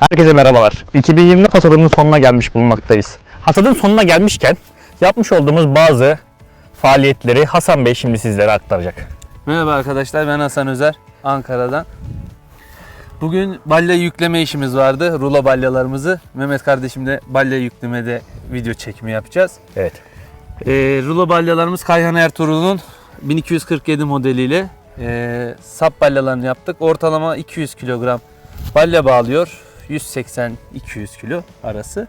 Herkese merhabalar. 2020 hasadının sonuna gelmiş bulunmaktayız. Hasadın sonuna gelmişken yapmış olduğumuz bazı faaliyetleri Hasan Bey şimdi sizlere aktaracak. Merhaba arkadaşlar ben Hasan Özer Ankara'dan. Bugün balya yükleme işimiz vardı. Rulo balyalarımızı. Mehmet kardeşimle balya yüklemede video çekimi yapacağız. Evet. Ee, rulo balyalarımız Kayhan Ertuğrul'un 1247 modeliyle ee, sap balyalarını yaptık. Ortalama 200 kilogram balya bağlıyor. 180-200 kilo arası.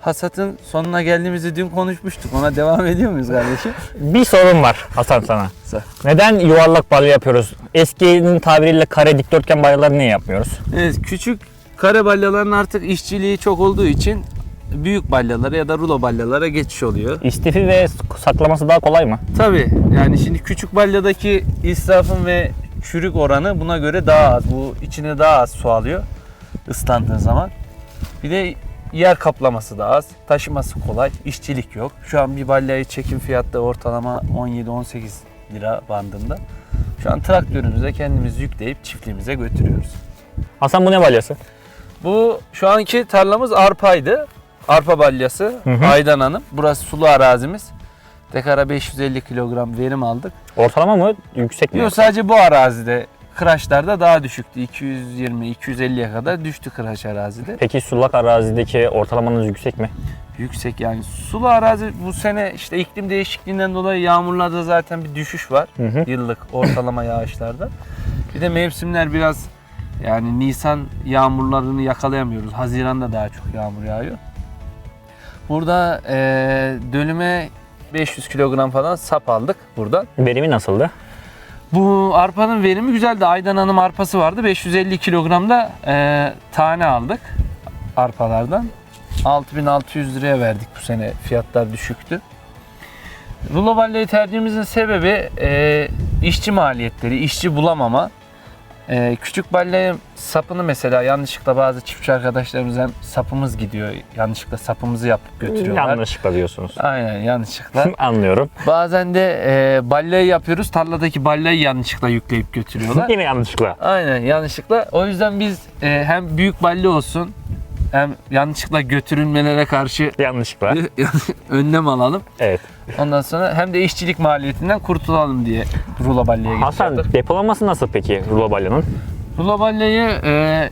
Hasatın sonuna geldiğimizi dün konuşmuştuk. Ona devam ediyor muyuz kardeşim? Bir sorun var Hasan sana. Sor. Neden yuvarlak balya yapıyoruz? Eskinin tabiriyle kare dikdörtgen balyaları niye yapmıyoruz? Evet küçük kare balyaların artık işçiliği çok olduğu için büyük balyalara ya da rulo balyalara geçiş oluyor. İstifi ve saklaması daha kolay mı? Tabi yani şimdi küçük balyadaki israfın ve çürük oranı buna göre daha az. Bu içine daha az su alıyor ıslandığı zaman. Bir de yer kaplaması da az. Taşıması kolay. işçilik yok. Şu an bir balyayı çekim fiyatta ortalama 17-18 lira bandında. Şu an traktörümüze kendimiz yükleyip çiftliğimize götürüyoruz. Hasan bu ne balyası? Bu şu anki tarlamız arpaydı. Arpa balyası. Hı hı. Aydan Hanım. Burası sulu arazimiz. Dekara 550 kilogram verim aldık. Ortalama mı? Yüksek mi? Yok sadece bu arazide kıraçlarda daha düşüktü. 220-250'ye kadar düştü kıraç arazide. Peki sulak arazideki ortalamanız yüksek mi? Yüksek yani. Sulu arazi bu sene işte iklim değişikliğinden dolayı yağmurlarda zaten bir düşüş var. Hı hı. Yıllık ortalama yağışlarda. Bir de mevsimler biraz yani Nisan yağmurlarını yakalayamıyoruz. Haziran'da daha çok yağmur yağıyor. Burada eee dönüme 500 kilogram falan sap aldık buradan. Verimi nasıldı? Bu arpanın verimi güzeldi. Aydan Hanım arpası vardı. 550 kilogramda eee tane aldık arpalardan. 6600 liraya verdik bu sene. Fiyatlar düşüktü. Rulo tercihimizin sebebi eee, işçi maliyetleri, işçi bulamama. Eee, küçük balyayı sapını mesela yanlışlıkla bazı çiftçi arkadaşlarımız hem sapımız gidiyor. Yanlışlıkla sapımızı yapıp götürüyorlar. Yanlışlıkla diyorsunuz. Aynen yanlışlıkla. Anlıyorum. Bazen de e, balyayı yapıyoruz. Tarladaki balyayı yanlışlıkla yükleyip götürüyorlar. Yine yanlışlıkla. Aynen yanlışlıkla. O yüzden biz e, hem büyük balya olsun hem yanlışlıkla götürülmelere karşı Yanlışlıkla. önlem alalım. Evet. Ondan sonra hem de işçilik maliyetinden kurtulalım diye rulo balyaya geçiş Hasan yaptık. depolaması nasıl peki rulo balyanın? Rulo balyayı e,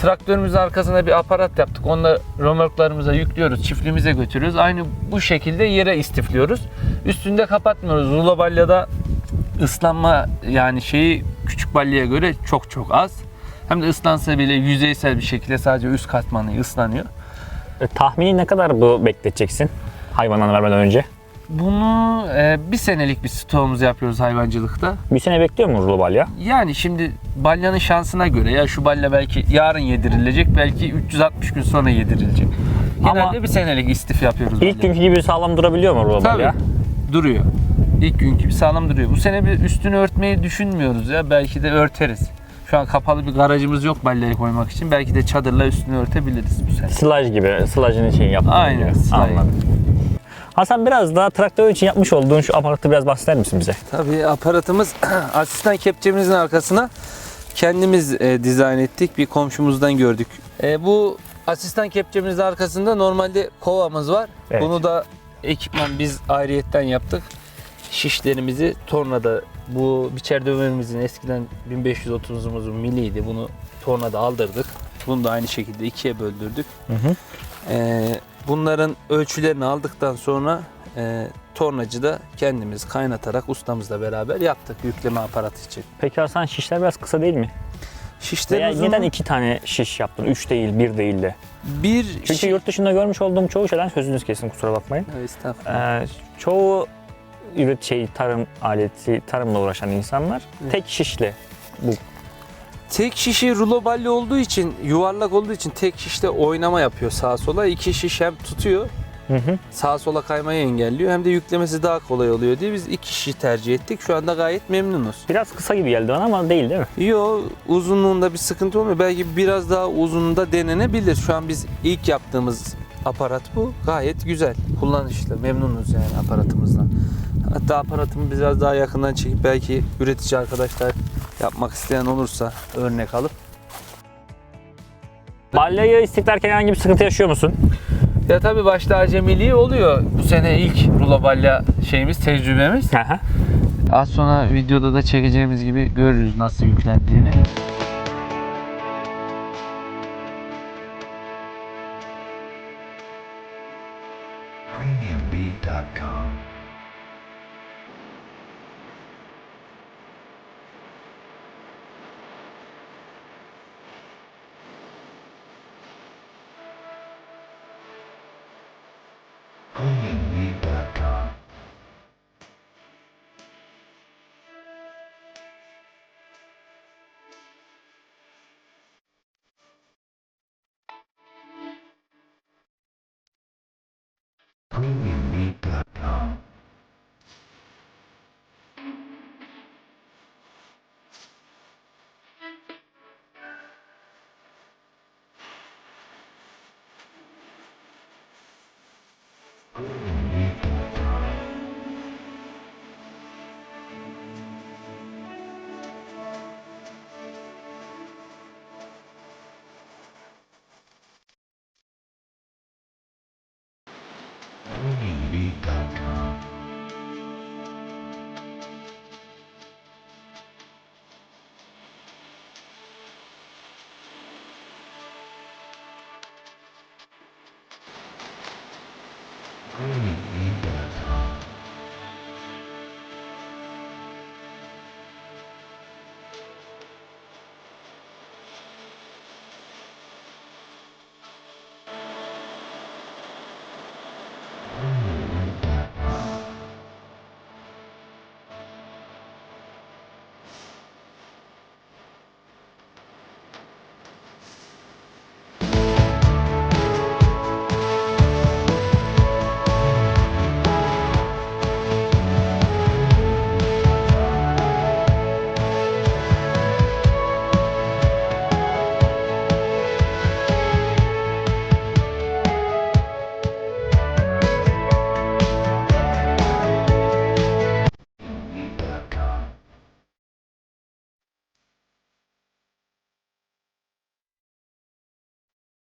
traktörümüzün arkasına bir aparat yaptık. Onunla römorklarımıza yüklüyoruz, çiftliğimize götürüyoruz. Aynı bu şekilde yere istifliyoruz. Üstünde kapatmıyoruz. Rulo balyada ıslanma yani şeyi küçük balyaya göre çok çok az. Hem de ıslansa bile yüzeysel bir şekilde sadece üst katmanı ıslanıyor. E, tahmini ne kadar bu bekleteceksin hayvanlarına vermeden önce? Bunu e, bir senelik bir stoğumuzu yapıyoruz hayvancılıkta. Bir sene bekliyor mu rulo balya? Yani şimdi balyanın şansına göre ya şu balya belki yarın yedirilecek, belki 360 gün sonra yedirilecek. Genelde Ama bir senelik istif yapıyoruz. İlk günkü gibi sağlam durabiliyor mu rulo Tabii. balya? duruyor. İlk günkü gibi sağlam duruyor. Bu sene bir üstünü örtmeyi düşünmüyoruz ya. Belki de örteriz. Şu an kapalı bir garajımız yok balyayı koymak için. Belki de çadırla üstünü örtebiliriz bu sene. Sılaj gibi, sılajın için yaptığın Aynen, gibi. sılaj. Anladım. Hasan biraz daha traktör için yapmış olduğun şu aparatı biraz bahseder misin bize? Tabii aparatımız asistan kepçemizin arkasına kendimiz e, dizayn ettik. Bir komşumuzdan gördük. E, bu asistan kepçemizin arkasında normalde kovamız var. Evet. Bunu da ekipman biz ayrıyetten yaptık. Şişlerimizi tornada bu biçer dövmemizin eskiden 1530'umuzun miliydi. Bunu tornada aldırdık. Bunu da aynı şekilde ikiye böldürdük. Hı hı. Ee, bunların ölçülerini aldıktan sonra e, tornacıda kendimiz kaynatarak ustamızla beraber yaptık yükleme aparatı için. Peki Hasan şişler biraz kısa değil mi? Şişlerin Veya uzunluğu neden iki tane şiş yaptın? Üç değil, bir değil de. bir Çünkü şi- yurt dışında görmüş olduğum çoğu şeyden sözünüz kesin kusura bakmayın. Evet, estağfurullah. Ee, çoğu üret şey tarım aleti, tarımla uğraşan insanlar Evet. tek şişle bu Tek şişi rulo balya olduğu için yuvarlak olduğu için tek şişte oynama yapıyor sağa sola. İki şiş hem tutuyor Hı hı. sağa sola kaymayı engelliyor hem de yüklemesi daha kolay oluyor diye biz iki şişi tercih ettik. Şu anda gayet memnunuz. Biraz kısa gibi geldi bana ama değil değil mi? Yo uzunluğunda bir sıkıntı olmuyor. Belki biraz daha uzunluğunda denenebilir. Şu an biz ilk yaptığımız aparat bu. Gayet güzel. Kullanışlı. Memnunuz yani aparatımızdan. Hatta aparatımı biraz daha yakından çekip belki üretici arkadaşlar yapmak isteyen olursa örnek alıp Balyayı istiklerken herhangi bir sıkıntı yaşıyor musun? Ya tabii başta acemiliği oluyor. Bu sene ilk rulo balya şeyimiz, tecrübemiz. Hı. Az sonra videoda da çekeceğimiz gibi görürüz nasıl yüklendiğini. BoogieBeat.com. Green